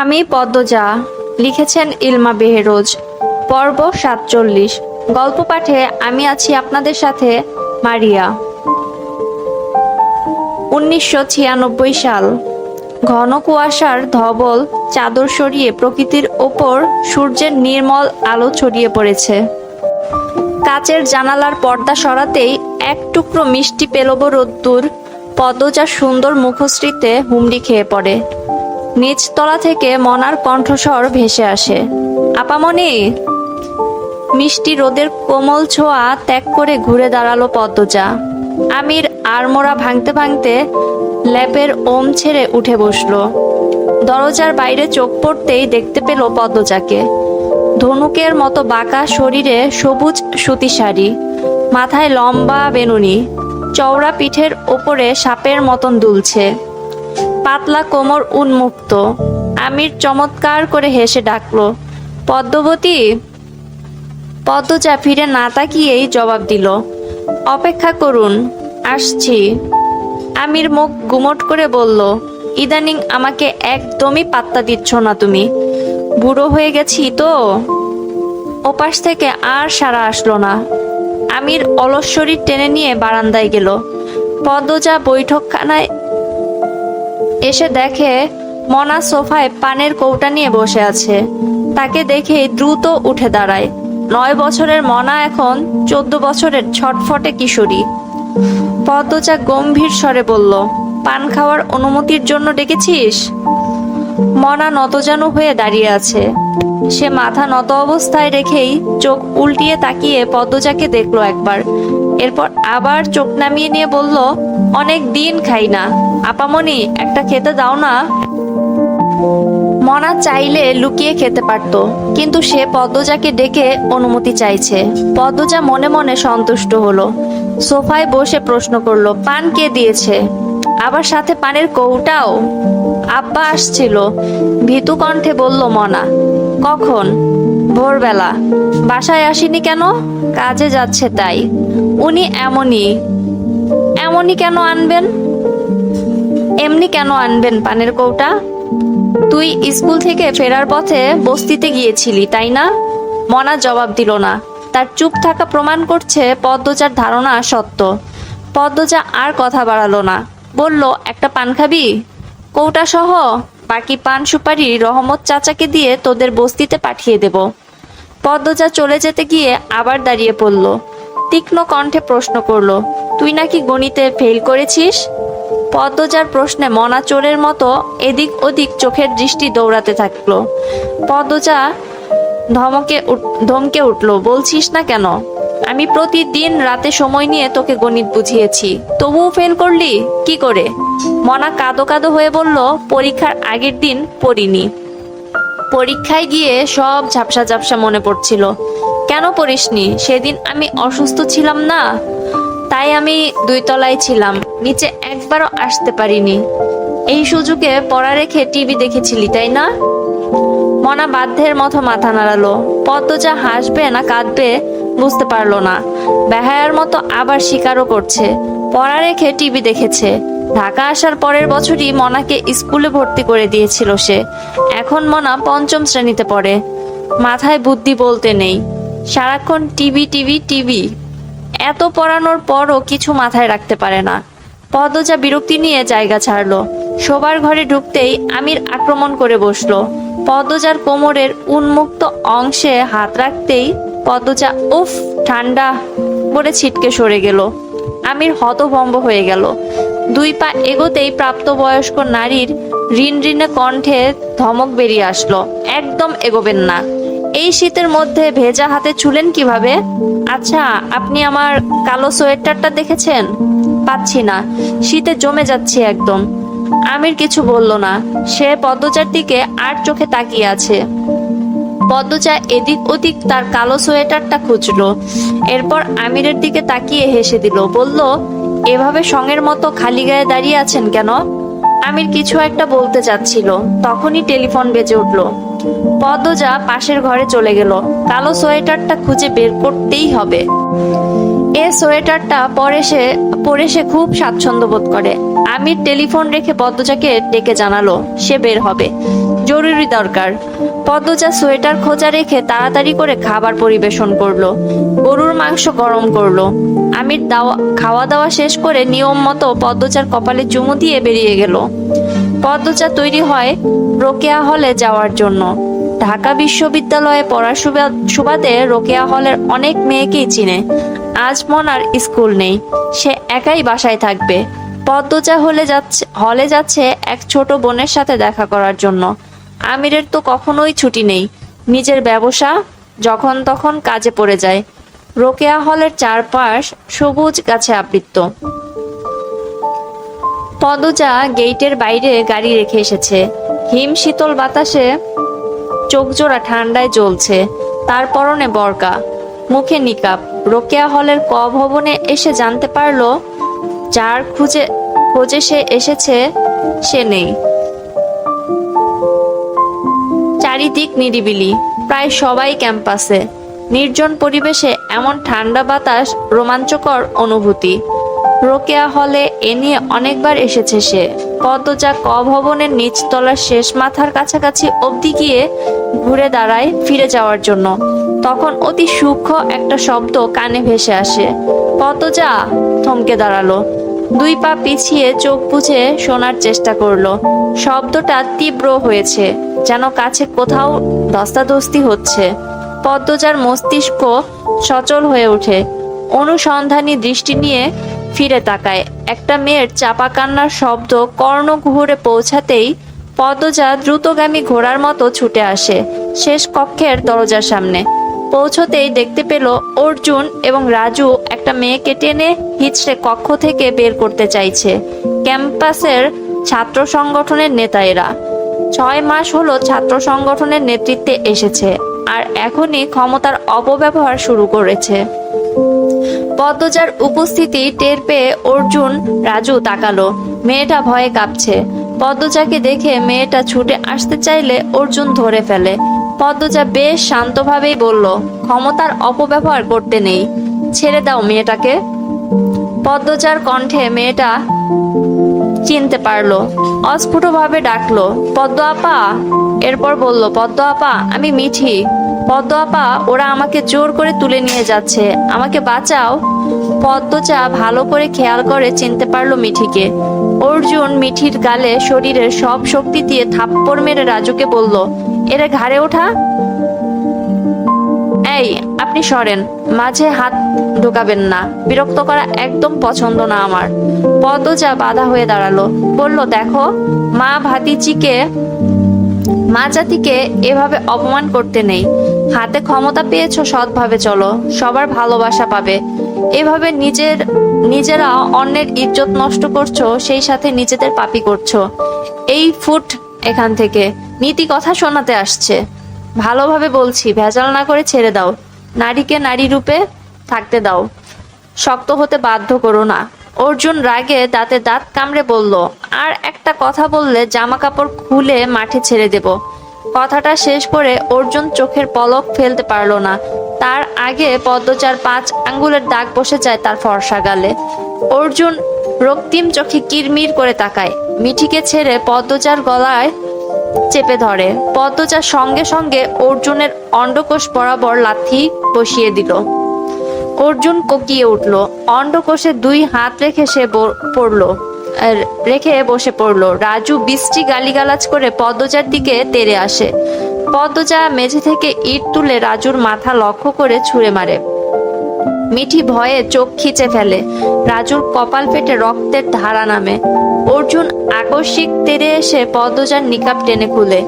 আমি পদ্মজা, লিখেছেন ইলমা বেহেরোজ, পর্ব সাতচল্লিশ। গল্প পাঠে আমি আছি আপনাদের সাথে মারিয়া। উনিশশো ছিয়ানব্বই সাল। ঘন কুয়াশার ধবল চাদর সরিয়ে প্রকৃতির ওপর সূর্যের নির্মল আলো ছড়িয়ে পড়েছে। কাচের জানালার পর্দা সরাতেই এক টুকরো মিষ্টি পেলব রোদ্দুর পদ্মজার সুন্দর মুখশ্রীতে হুমড়ি খেয়ে পড়ে। নিচতলা থেকে মনার কণ্ঠস্বর ভেসে আসে। আপামনি? মিষ্টি রোদের কোমল ছোঁয়া ত্যাগ করে ঘুরে দাঁড়াল পদ্মজা। আমির আড়মোড়া ভাঙতে ভাঙতে ল্যাপের ওম ছেড়ে উঠে বসল। দরজার বাইরে চোখ পড়তেই দেখতে পেল পদ্মজাকে। ধনুকের মতো বাঁকা শরীরে সবুজ সুতি শাড়ি, মাথায় লম্বা বেনুনি, চওড়া পিঠের ওপরে সাপের মতন দুলছে। পাতলা কোমর উন্মুক্ত। আমির চমৎকার করে হেসে ডাকলো, পদ্মবতী! পদ্মজা ফিরে না তাকিয়েই জবাব দিল, অপেক্ষা করুন, আসছি। আমির মুখ গুমট করে বলল, ইদানিং আমাকে একদমই পাত্তা দিচ্ছ না তুমি, বুড়ো হয়ে গেছি তো। ওপাশ থেকে আর সারা আসলো না। আমির অলস শরীর টেনে নিয়ে বারান্দায় গেল পদ্মজা বৈঠকখানায় এসে দেখে মনা সোফায় পানের কৌটা নিয়ে বসে আছে। তাকে দেখে দ্রুত উঠে দাঁড়ায়। নয় বছরের মনা এখন চোদ্দ বছরের ছটফটে কিশোরী। পদ্মচা গম্ভীর স্বরে বলল, পান খাওয়ার অনুমতির জন্য ডেকেছিস? মনা নতজানু হয়ে দাঁড়িয়ে আছে। সে মাথা নত অবস্থায় রেখেই চোখ উল্টিয়ে তাকিয়ে পদ্মজাকে দেখল একবার। এরপর আবার চোখ নামিয়ে নিয়ে বলল অনেক দিন খাই না। আপামনি, একটা খেতে দাও না। মনা চাইলে লুকিয়ে খেতে পারত, কিন্তু সে পদ্মজাকে ডেকে অনুমতি চাইছে। পদ্মজা মনে মনে সন্তুষ্ট হলো। সোফায় বসে প্রশ্ন করল, পান কে দিয়েছে? আবার সাথে পানের কৌটাও। আব্বা আসছিল। ভীতু কণ্ঠে বলল, মনা, কখন? ভোরবেলা। বাসায় আসেনি কেন? কাজে যাচ্ছে তাই। উনি এমনই। এমনই কেন আনবেন? এমনি কেন আনবেন পানের কৌটা? তুই স্কুল থেকে ফেরার পথে বস্তিতে গিয়েছিলি, তাই না? মনা জবাব দিল না। তার চুপ থাকা প্রমাণ করছে পদ্মজার ধারণা সত্য। পদ্মজা আর কথা বাড়ালো না। বলল, একটা পান খাবি? কৌটা সহ। বাকি পান সুপারি রহমত চাচাকে দিয়ে তোদের বস্তিতে পাঠিয়ে দেব। পদ্মজা চলে যেতে গিয়ে আবার দাঁড়িয়ে পড়ল। তীক্ষ্ণ কণ্ঠে প্রশ্ন করল, তুই নাকি গণিতে ফেল করেছিস? পদ্মজার প্রশ্নে মনা চোরের মতো এদিক ওদিক চোখের দৃষ্টি দৌড়াতে থাকল। পদ্মজা ধমকে ধমকে উঠল, বলছিস না কেন? আমি প্রতিদিন রাতে সময় নিয়ে তোকে গণিত বুঝিয়েছি। তবুও ফেল করলি? কি করে? মনা কাঁদো কাদো হয়ে বলল, পরীক্ষার আগের দিন পড়িনি। পরীক্ষায় গিয়ে সব ঝাপসা ঝাপসা মনে পড়ছিল। কেন পড়িসনি? সেদিন আমি অসুস্থ ছিলাম না। তাই আমি দুই তলায় ছিলাম, নিচে একবারও আসতে পারিনি। এই সুযোগে পড়া রেখে টিভি দেখেছিলি, তাই না? মনা বাধ্যের মতো মাথা নাড়ালো। পদ্মজা হাসবে না কাঁদবে বুঝতে পারল না। বেহায়ার মতো আবার স্বীকারও করছে। পড়া রেখে টিভি দেখেছে। ঢাকা আসার পরের বছরই মনাকে স্কুলে ভর্তি করে দিয়েছিল সে। এখন মনা পঞ্চম শ্রেণীতে পড়ে। মাথায় বুদ্ধি বলতে নেই। সারাক্ষণ টিভি টিভি টিভি। এত পড়ানোর পরও কিছু মাথায় রাখতে পারে না। পদ্মজা বিরক্তি নিয়ে জায়গা ছাড়লো। শোবার ঘরে ঢুকতেই আমির আক্রমণ করে বসল। পদ্মজার কোমরের উন্মুক্ত অংশে হাত রাখতেই পদ্মজা উফ, ঠান্ডা বলে ছিটকে সরে গেল। আমির হতভম্ব হয়ে গেল। দুই পা এগোতেই প্রাপ্তবয়স্ক নারীর ঋণ ঋণে কণ্ঠে ধমক বেরিয়ে আসলো। একদম এগোবেন না। এই শীতের মধ্যে ভেজা হাতে ছুলেন কীভাবে? আচ্ছা আপনি আমার কালো সোয়েটারটা দেখেছেন? পাচ্ছি না, শীতে জমে যাচ্ছে একদম। আমির কিছু বলল না, সে পদ্মজার দিকে আর চোখে তাকিয়ে আছে। পদ্মচা এদিক ওদিক তার কালো সোয়েটারটা খুঁজলো, এরপর আমিরের দিকে তাকিয়ে হেসে দিল, বলল, এভাবে সঙ্গের মতো খালি গায়ে দাঁড়িয়ে আছেন কেন? আমির কিছু একটা বলতে চাচ্ছিল তখনই টেলিফোন বেজে উঠল। পদ্মজা পাশের ঘরে চলে গেল। কালো সোয়েটারটা খুঁজে বের করতেই হবে। এ সোয়েটারটা পরে সে পরে সে খুব স্বাচ্ছন্দ্য বোধ করে। আমির টেলিফোন রেখে পদ্মজাকে ডেকে জানালো, সে বের হবে। জরুরি দরকার। পদ্মজা সোয়েটার খোঁজা রেখে তাড়াতাড়ি করে খাবার পরিবেশন করল। গরুর মাংস গরম করল। আমির দাওয়া, খাওয়া দাওয়া শেষ করে নিয়ম মতো পদ্মজার কপালে চুমু দিয়ে বেরিয়ে গেল। পদ্মজা তৈরি হয় রোকেয়া হলে যাওয়ার জন্য। ঢাকা বিশ্ববিদ্যালয়ে পড়ার সুবা- সুবাদে রোকেয়া হলের অনেক মেয়েকেই চিনে। আজ মনার স্কুল নেই, সে একাই বাসায় থাকবে। পদ্মজা হলে যাচ্ছে হলে যাচ্ছে এক ছোট বোনের সাথে দেখা করার জন্য। আমিরের তো কখনোই ছুটি নেই। নিজের ব্যবসা যখন তখন কাজে পড়ে যায়। রোকেয়া হলের চারপাশ সবুজ গাছে আবৃত পদজা গেটের বাইরে গাড়ি রেখে এসেছে। হিম শীতল বাতাসে চোখজোড়া ঠান্ডায় জ্বলছে। তার পরনে বরকা, মুখে নিকাপ রোকেয়া হলের ক ভবনে এসে জানতে পারল, যার খুঁজে, খোঁজে সে এসেছে, সে নেই। চারিদিক নিরিবিলি, প্রায় সবাই ক্যাম্পাসে। নির্জন পরিবেশে এমন ঠান্ডা বাতাস রোমাঞ্চকর অনুভূতি। রোকেয়া হলে এ নিয়ে অনেকবার এসেছে সে। পদ্মজা ক ভবনের নিচতলার শেষ মাথার কাছাকাছি অবধি গিয়ে ঘুরে দাঁড়ায় ফিরে যাওয়ার জন্য। তখন অতি সূক্ষ্ম একটা শব্দ কানে ভেসে আসে। পদ্মজা থমকে দাঁড়াল। দুই পা পিছিয়ে চোখ বুঝে শোনার চেষ্টা করল। শব্দটা তীব্র হয়েছে, যেন কাছে কোথাও ধস্তাধস্তি হচ্ছে। পদ্মজার মস্তিষ্ক সচল হয়ে ওঠে। অনুসন্ধানী দৃষ্টি নিয়ে ফিরে তাকায়। একটা মেয়ের চাপা কান্নার শব্দ কর্ণকুহরে পৌঁছাতেই পদ্মজা দ্রুতগামী ঘোড়ার মতো ছুটে আসে শেষ কক্ষের দরজার সামনে। পৌঁছতেই দেখতে পেল অর্জুন এবং রাজু একটা মেয়েকে টেনে হিচড়ে কক্ষ থেকে বের করতে চাইছে। ক্যাম্পাসের ছাত্র সংগঠনের নেতা এরা। ছয় মাস হলো ছাত্র সংগঠনের নেতৃত্বে এসেছে আর এখনই ক্ষমতার অপব্যবহার শুরু করেছে। পদ্মজার উপস্থিতি টের পেয়ে অর্জুন রাজু তাকালো। মেয়েটা ভয়ে কাঁপছে। পদ্মজাকে দেখে মেয়েটা ছুটে আসতে চাইলে অর্জুন ধরে ফেলে। পদ্মজা বেশ শান্তভাবেই বলল, ক্ষমতার অপব্যবহার করতে নেই। ছেড়ে দাও মেয়েটাকে। পদ্মজার কণ্ঠে মেয়েটা চিনতে পারল, অস্ফুটভাবে ডাকলো পদ্ম আপা এরপর বলল পদ্ম আপা আমি মিঠি। পদ্ম আপা ওরা আমাকে জোর করে তুলে নিয়ে যাচ্ছে। আমাকে বাঁচাও। পদ্মচা ভালো করে খেয়াল করে চিনতে পারল মিঠিকে। অর্জুন মিঠির গালে শরীরের সব শক্তি দিয়ে থাপ্পড় মেরে রাজুকে বলল, এরে ঘাড়ে ওঠা। এই, আপনি সরেন। মাঝে হাত ঢোকাবেন না। বিরক্ত করা একদম পছন্দ না আমার। পদ্মজা বাধা হয়ে দাঁড়াল। বলল, দেখো, মা ভাতিজিকে মা জাতিকে এভাবে অপমান করতে নেই। হাতে ক্ষমতা পেয়েছ সৎভাবে চলো, সবার ভালোবাসা পাবে। এভাবে নিজের, নিজেরা অন্যের ইজ্জত নষ্ট করছ, সেই সাথে নিজেদের পাপি করছ। এই ফুট এখান থেকে। নীতি কথা শোনাতে আসছে। ভালোভাবে বলছি, ভেজাল না করে ছেড়ে দাও। নারীকে নারী রূপে থাকতে দাও। শক্ত হতে বাধ্য করো না। অর্জুন রাগে দাঁতে দাঁত কামড়ে বলল, আর একটা কথা বললে জামা কাপড় খুলে মাঠে ছেড়ে দেব। কথাটা শেষ করে অর্জুন চোখের পলক ফেলতে পারল না। তার আগে পদ্মচার পাঁচ আঙ্গুলের দাগ বসে যায় তার ফর্সা গালে। অর্জুন রক্তিম চোখে কিরমির করে তাকায়। মিঠিকে ছেড়ে পদ্মচার গলায় চেপে ধরে। পদ্মচার সঙ্গে সঙ্গে অর্জুনের অন্ডকোষ বরাবর লাথি বসিয়ে দিল। অর্জুন কোকিয়ে উঠল। অন্ডকোষে দুই হাত রেখে সে পড়ল। রেখে বসে পড়ল। রাজু বৃষ্টি গালিগালাজ করে পদ্মজার দিকে তেড়ে আসে। পদ্মজা মেঝে থেকে ইট তুলে রাজুর মাথা লক্ষ্য করে ছুঁড়ে মারে। মিঠি ভয়ে চোখ খিচে ফেলে। রাজুর কপাল ফেটে রক্তের ধারা নামে। অর্জুন আকস্মিক তেড়ে এসে পদ্মজার নিকাপ টেনে খুলে।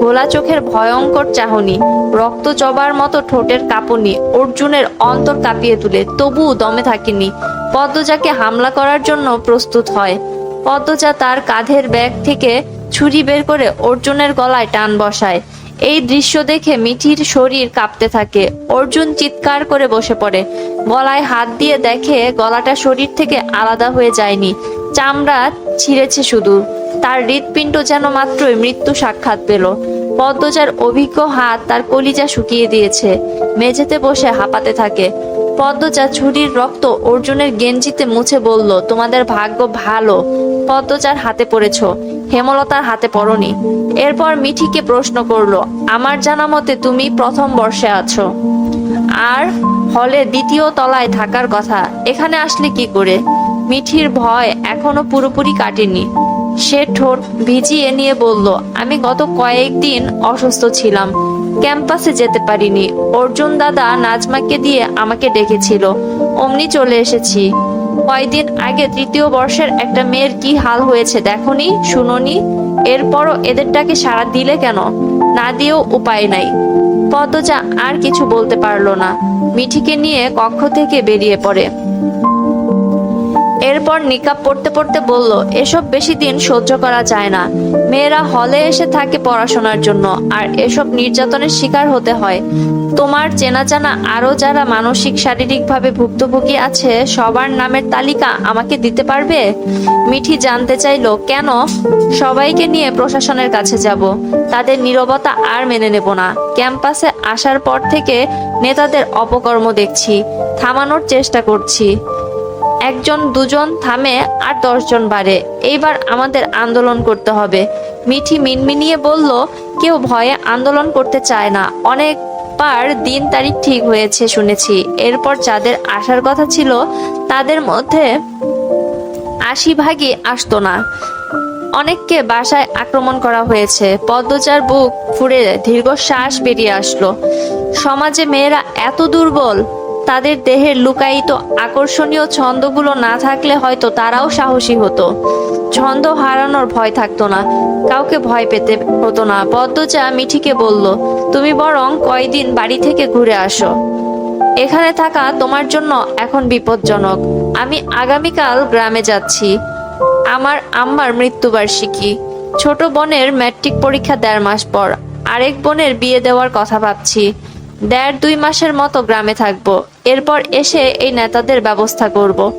ঘোলা চোখের ভয়ঙ্কর চাহনি, রক্ত জবার মতো ঠোঁটের কাঁপুনি অর্জুনের অন্তর কাঁপিয়ে তুলে, তবুও দমে থাকেনি। পদ্মজাকে হামলা করার জন্য প্রস্তুত হয়। পদ্মজা তার কাঁধের ব্যাগ থেকে ছুরি বের করে অর্জুনের গলায় টান বসায়। এই দৃশ্য দেখে মিঠির শরীর কাঁপতে থাকে। অর্জুন চিৎকার করে বসে পড়ে। গলায় হাত দিয়ে দেখে গলাটা শরীর থেকে আলাদা হয়ে যায়নি। চামড়া ছিঁড়েছে শুধু। তার হৃৎপিণ্ড যেন মাত্রই মৃত্যু সাক্ষাৎ পেল। পদ্মজার অভিজ্ঞ হাত তার কলিজা শুকিয়ে দিয়েছে। মেঝেতে বসে হাঁপাতে থাকে। পদ্মজা ছুরির রক্ত অর্জুনের গেঞ্জিতে মুছে বলল, তোমাদের ভাগ্য ভালো। পদ্মজার হাতে পড়েছ। হেমলতার হাতে পড়নি। এরপর মিঠিকে প্রশ্ন করল, আমার জানা মতে তুমি প্রথম বর্ষে আছো। আর হলে দ্বিতীয় তলায় থাকার কথা। এখানে আসলে কি করে? মিঠির ভয় এখনও পুরোপুরি কাটেনি। সে ঠোঁট ভিজিয়ে নিয়ে বলল, আমি গত কয়েকদিন অসুস্থ ছিলাম। ক্যাম্পাসে যেতে পারিনি। অর্জুন দাদা নাজমাকে দিয়ে আমাকে ডেকেছিল। অমনি চলে এসেছি। কয়দিন আগে তৃতীয় বর্ষের একটা মেয়ের কি হাল হয়েছে দেখনি, শুনোনি? এরপরও এদের ডাকে সাড়া দিলে কেন? না দিয়েও উপায় নাই। পদ্মজা আর কিছু বলতে পারল না। মিঠিকে নিয়ে কক্ষ থেকে বেরিয়ে পড়ে। এরপর নিকাব পড়তে পড়তে বলল, এসব বেশি দিন সহ্য করা যায় না। মেয়েরা হলে এসে থাকে পড়াশোনার জন্য, আর এসব নির্যাতনের শিকার হতে হয়। তোমার চেনা জানা আরও যারা মানসিক, শারীরিকভাবে ভুক্তভোগী আছে, সবার নামের তালিকা আমাকে দিতে পারবে? মিঠি জানতে চাইলো, কেন? সবাইকে নিয়ে প্রশাসনের কাছে যাব। তাদের নীরবতা আর মেনে নেব না। ক্যাম্পাসে আসার পর থেকে নেতাদের অপকর্ম দেখছি, থামানোর চেষ্টা করছি। একজন, দুজন থামে আর দশজন বাড়ে। এইবার আমাদের আন্দোলন করতে হবে। মিঠি মিনমিনিয়ে বলল, কেউ ভয়ে আন্দোলন করতে চায় না। অনেকবার দিন তারিখ ঠিক হয়েছে শুনেছি। এরপর যাদের আসার কথা ছিল, তাদের মধ্যে আশি ভাগই আসতো না। অনেককে বাসায় আক্রমণ করা হয়েছে। পদ্মচার বুক ফুরে দীর্ঘশ্বাস বেরিয়ে আসলো। সমাজে মেয়েরা এত দুর্বল তাদের দেহের লুকায়িত আকর্ষণীয় ছন্দগুলো না থাকলে হয়তো তারাও সাহসী হতো। ছন্দ হারানোর ভয় থাকতো না। কাউকে ভয় পেতে হতো না। পদ্মচা মিঠিকে বলল, তুমি বরং কয়দিন বাড়ি থেকে ঘুরে আসো। এখানে থাকা তোমার জন্য এখন বিপজ্জনক। আমি আগামীকাল গ্রামে যাচ্ছি। আমার আম্মার মৃত্যুবার্ষিকী। ছোট বোনের ম্যাট্রিক পরীক্ষা দেড় মাস পর। আরেক বোনের বিয়ে দেওয়ার কথা ভাবছি। দেড় দুই মাসের মতো গ্রামে থাকব। এরপর এসে এই নেতাদের ব্যবস্থা করব।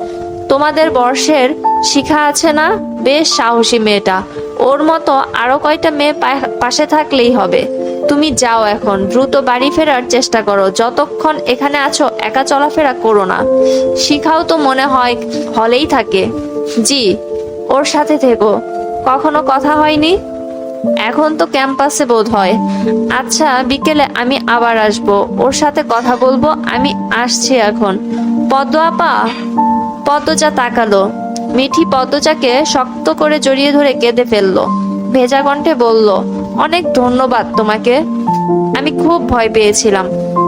তোমাদের বর্ষের শিখা আছে না? বেশ সাহসী মেয়েটা। ওর মতো আরও কয়টা মেয়ে পাশে থাকলেই হবে। তুমি যাও এখন। দ্রুত বাড়ি ফেরার চেষ্টা করো। যতক্ষণ এখানে আছো, একা চলাফেরা করো না। শিখাও তো মনে হয় হলেই থাকে। জি, ওর সাথে থেকো। কখনো কথা হয়নি? এখন তো ক্যাম্পাসে বোধ হয়। আচ্ছা বিকেলে আমি আবার আসব। ওর সাথে কথা বলব, আমি আসছি এখন। পদ্ম আপা পদ্মজা তাকালো। মিঠি পদ্মজাকে শক্ত করে জড়িয়ে ধরে কেঁদে ফেলল। ভেজা কণ্ঠে বলল, অনেক ধন্যবাদ তোমাকে। আমি খুব ভয় পেয়েছিলাম।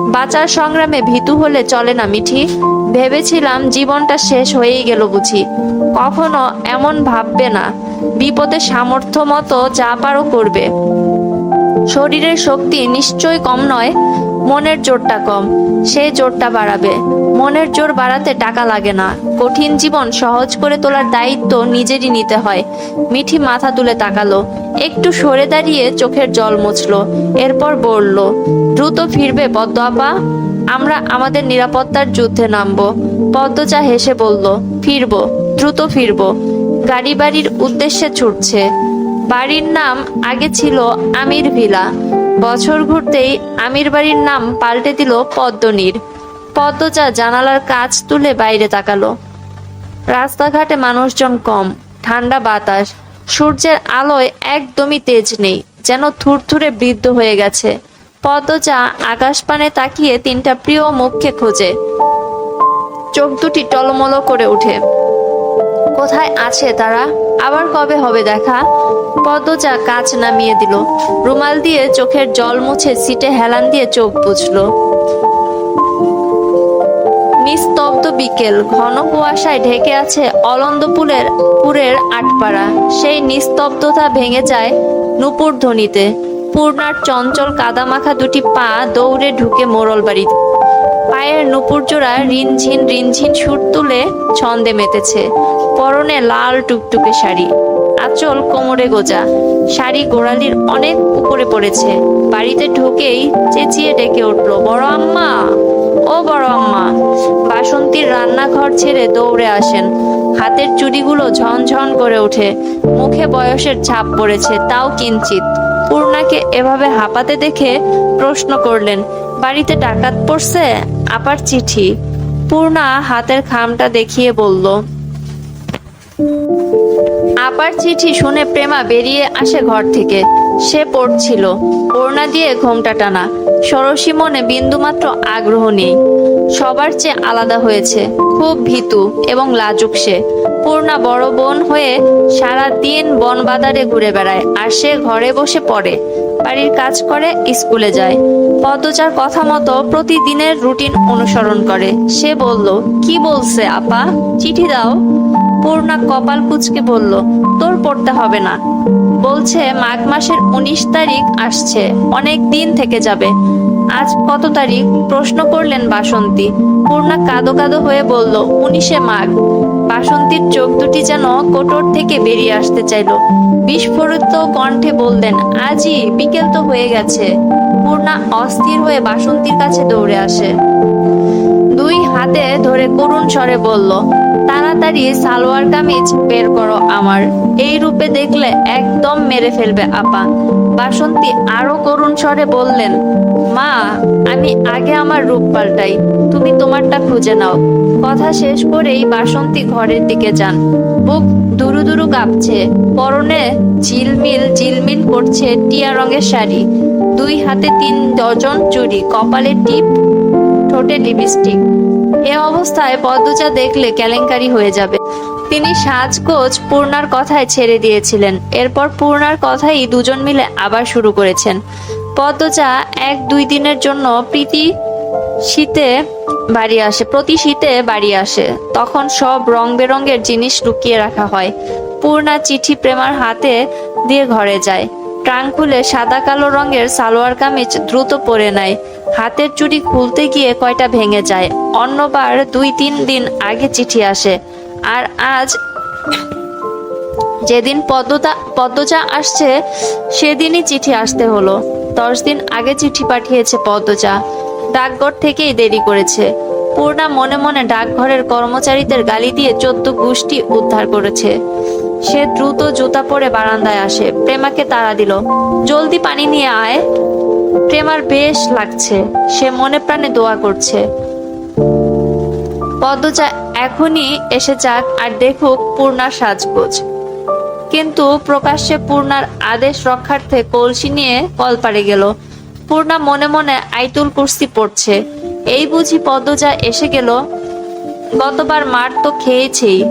বাঁচার সংগ্রামে ভীতু হলে চলে না, মিঠি। ভেবেছিলাম জীবনটা শেষ হয়েই গেল বুঝি। কখনো এমন ভাববে না। বিপদে সামর্থ্য মতো যা পারো করবে। শরীরের শক্তি নিশ্চয়ই কম নয়, মনের জোরটা কম সেই জোরটা বাড়াবে। মনের জোর বাড়াতে টাকা লাগে না। কঠিন জীবন সহজ করে তোলার দায়িত্ব নিজেরই নিতে হয়। মিঠি মাথা তুলে তাকালো, একটু সরে দাঁড়িয়ে চোখের জল মুছলো, এরপর বলল, দ্রুত ফিরবে পদ্ম আপা আমরা আমাদের নিরাপত্তার যুদ্ধে নামবো। পদ্মচা হেসে বলল, ফিরবো, দ্রুত ফিরবো। গাড়ি বাড়ির উদ্দেশ্যে ছুটছে। বাড়ির নাম আগে ছিল আমির ভিলা। বছর ঘুরতেই আমির বাড়ির নাম পাল্টে দিল পদ্মনীর। পদ্মজা জানালার কাজ তুলে বাইরে তাকালো। রাস্তাঘাটে মানুষজন কম, ঠান্ডা বাতাস, সূর্যের আলোয় একদমই তেজ নেই, যেন থুরথুরে বৃদ্ধ হয়ে গেছে। পদ্মজা আকাশপানে তাকিয়ে তিনটা প্রিয় মুখকে খোঁজে। চোখ দুটি টলমল করে ওঠে। কোথায় আছে তারা? আবার কবে হবে দেখা? পদ্মজা কাজ নামিয়ে দিল। রুমাল দিয়ে চোখের জল মুছে সিটে হেলান দিয়ে চোখ বুঝলো নিস্তব্ধ বিকেল, ঘন কুয়াশায় ঢেকে আছে অলন্দপুরের পুরের আটপাড়া। সেই নিস্তব্ধতা ভেঙে যায় নুপুর ধ্বনিতে। পূর্ণার চঞ্চল কাদামাখা দুটি পা দৌড়ে ঢুকে মোড়ল বাড়িতে। পায়ের নুপুর জোড়া রিনঝিন রিনঝিন সুর তুলে ছন্দে মেতেছে। পরনে লাল টুকটুকে শাড়ি। আঁচল কোমরে গোজা। শাড়ি গোড়ালির অনেক উপরে পড়েছে। বাড়িতে ঢুকেই চেঁচিয়ে ডেকে উঠল, বড় আম্মা, ও বড় আম্মা। বাসন্তীর রান্নাঘর ছেড়ে দৌড়ে আসেন। হাতের চুড়িগুলো ঝনঝন করে ওঠে। মুখে বয়সের ছাপ পড়েছে, তাও কিঞ্চিত। পূর্ণাকে এভাবে হাঁপাতে দেখে প্রশ্ন করলেন, বাড়িতে ডাকাত পড়ছে? আপার চিঠি? পূর্ণা হাতের খামটা দেখিয়ে বলল আপার চিঠি শুনে প্রেমা বেরিয়ে আসে ঘর থেকে। সে পড়ছিল। ওড়না দিয়ে ঘোমটা টানা। সরসী মনে বিন্দুমাত্র আগ্রহ নেই। সবার চেয়ে আলাদা হয়েছে। খুব ভীতু এবং লাজুক সে। পূর্ণা বড় বোন হয়ে সারা দিন বন বাজারে ঘুরে বেড়ায় আর সে ঘরে বসে পড়ে। বাড়ির কাজ করে, স্কুলে যায়। পদ্মচার কথা মতো প্রতিদিনের রুটিন অনুসরণ করে। সে বলল, কি বলছে, আপা? চিঠি দাও। পূর্ণা কপাল কুচকে বলল, তোর পড়তে হবে না। বলছে, মাঘ মাসের উনিশ তারিখ আসছে, অনেক দিন থেকে যাবে। আজ কত তারিখ? প্রশ্ন করলেন বাসন্তী। পূর্ণা কাদো কাদো হয়ে বলল, উনিশে মাঘ। বাসন্তীর চোখ দুটি যেন কোটর থেকে বেরিয়ে আসতে চাইল। বিস্ফোরিত কণ্ঠে বললেন, আজই, বিকেল তো হয়ে গেছে। পূর্ণা অস্থির হয়ে বাসন্তীর কাছে দৌড়ে আসে। দুই হাতে ধরে করুণ স্বরে বলল তাড়াতাড়ি সালোয়ার কামিজ বের করো আমার। এই রূপে দেখলে একদম মেরে ফেলবে আপা। বাসন্তী আরও করুণ স্বরে বললেন, মা, আমি আগে আমার রূপ পাল্টাই, তুমি তোমারটা খুঁজে নাও। কথা শেষ করেই বাসন্তী ঘরের দিকে যান। বুক দুরু দুরু কাঁপছে। পরনে ঝিলমিল ঝিলমিল করছে টিয়া রঙের শাড়ি। দুই হাতে তিন ডজন চুড়ি, কপালে টিপ, ঠোঁটে লিপস্টিক। এ অবস্থায় পদ্মজা দেখলে কেলেঙ্কারি হয়ে যাবে। তিনি সাজগোজ পূর্ণার কথায় ছেড়ে দিয়েছিলেন। এরপর পূর্ণার কথাই দুজন মিলে আবার শুরু করেছেন। পদ্মজা এক দুই দিনের জন্য প্রীতি শীতে বাড়ি আসে, প্রতি শীতে বাড়ি আসে। তখন সব রং বেরঙের জিনিস লুকিয়ে রাখা হয়। পূর্ণা চিঠি প্রেমার হাতে দিয়ে ঘরে যায়। ট্রাঙ্ক খুলে সাদা কালো রঙের সালোয়ার কামিজ দ্রুত পরে নেয়। হাতের চুড়ি খুলতে গিয়ে কয়টা ভেঙে যায়। অন্যবার দুই তিন দিন আগে চিঠি আসে। আর আজ যেদিন পদ্মতা পদ্মজা আসছে, সেদিনই চিঠি আসতে হলো। দশ দিন আগে চিঠি পাঠিয়েছে পদ্মজা। ডাকঘর থেকেই দেরি করেছে। পূর্ণা মনে মনে ডাকঘরের কর্মচারীদের গালি দিয়ে চোদ্দ গোষ্ঠী উদ্ধার করেছে। সে দ্রুত জুতা পরে বারান্দায় আসে। প্রেমাকে তাড়া দিল। জলদি পানি নিয়ে আয়। প্রেমার বেশ লাগছে। সে মনে প্রাণে দোয়া করছে। পদ্মজা এখনই এসে যাক আর দেখুক পূর্ণার সাজগোজ। কিন্তু প্রকাশ্যে পূর্ণার আদেশ রক্ষার্থে কলসি নিয়ে কল কলপারে গেল। পূর্ণা মনে মনে আইতুল কুর্সি পড়ছে। এই বুঝি পদ্মজা এসে গেল। গতবার মার তো খেয়েছেই।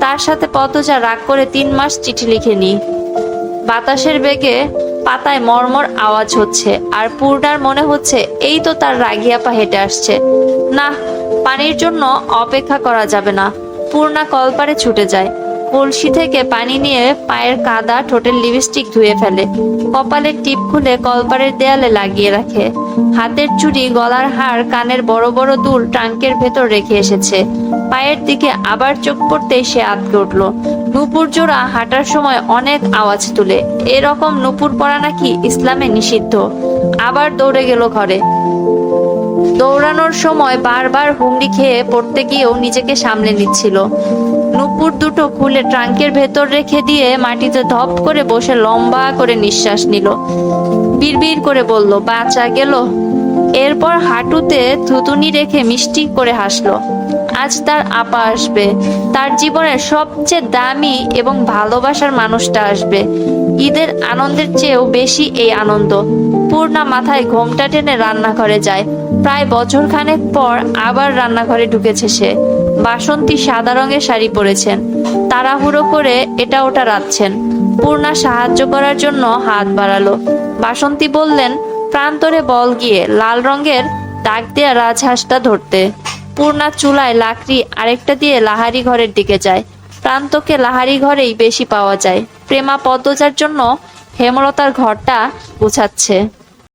তার সাথে পদ্মজা রাগ করে তিন মাস চিঠি লিখেনি বাতাসের বেগে পাতায় মর্মর আওয়াজ হচ্ছে, আর পূর্ণার মনে হচ্ছে, এই তো তার রাগিয়াপা হেঁটে আসছে। না, পানির জন্য অপেক্ষা করা যাবে না। পূর্ণা কলপারে ছুটে যায়। কলসি থেকে পানি নিয়ে পায়ের কাদা ঠোঁটের লিপস্টিক ধুয়ে ফেলে। কপালের টিপ খুলে কলপারের দেয়ালে লাগিয়ে রাখে। হাতের চুড়ি, গলার হার, কানের বড় বড় দুল ট্রাঙ্কের ভেতর রেখে এসেছে। পায়ের দিকে আবার চোখ পড়তেই সে আটকে উঠল। নুপুর জোড়া হাঁটার সময় অনেক আওয়াজ তুলে। এরকম নুপুর পরা নাকি ইসলামে নিষিদ্ধ। আবার দৌড়ে গেল ঘরে। দৌড়ানোর সময় বারবার হুমড়ি খেয়ে পড়তে গিয়েও নিজেকে সামলে নিচ্ছিল। নুপুর দুটো খুলে ট্রাঙ্কের ভেতর রেখে দিয়ে মাটিতে ধপ করে বসে লম্বা করে নিঃশ্বাস নিল। বিড়বিড় করে বলল, বাঁচা গেল। এরপর হাঁটুতে থুতুনি রেখে মিষ্টি করে হাসলো। আজ তার আপা আসবে। তার জীবনের সবচেয়ে দামি এবং ভালোবাসার মানুষটা আসবে। ঈদের আনন্দের চেয়েও বেশি এই আনন্দ। পূর্ণা মাথায় ঘোমটা টেনে রান্নাঘরে যায়। প্রায় বছর খানেক পর আবার রান্নাঘরে ঢুকেছে সে। বাসন্তী সাদা রঙের শাড়ি পরেছেন। তাড়াহুড়ো করে এটা ওটা রাখছেন পূর্ণা সাহায্য করার জন্য হাত বাড়ালো। বাসন্তী বললেন, প্রান্তরে বল গিয়ে লাল রঙের দাগ দেয়া রাজহাঁসটা ধরতে। পূর্ণা চুলায় লাকড়ি আরেকটা দিয়ে লাহারি ঘরের দিকে যায়। প্রান্তকে লাহারি ঘরেই বেশি পাওয়া যায়। প্রেমা পদ্মজার জন্য হেমলতার ঘরটা গুছাচ্ছে।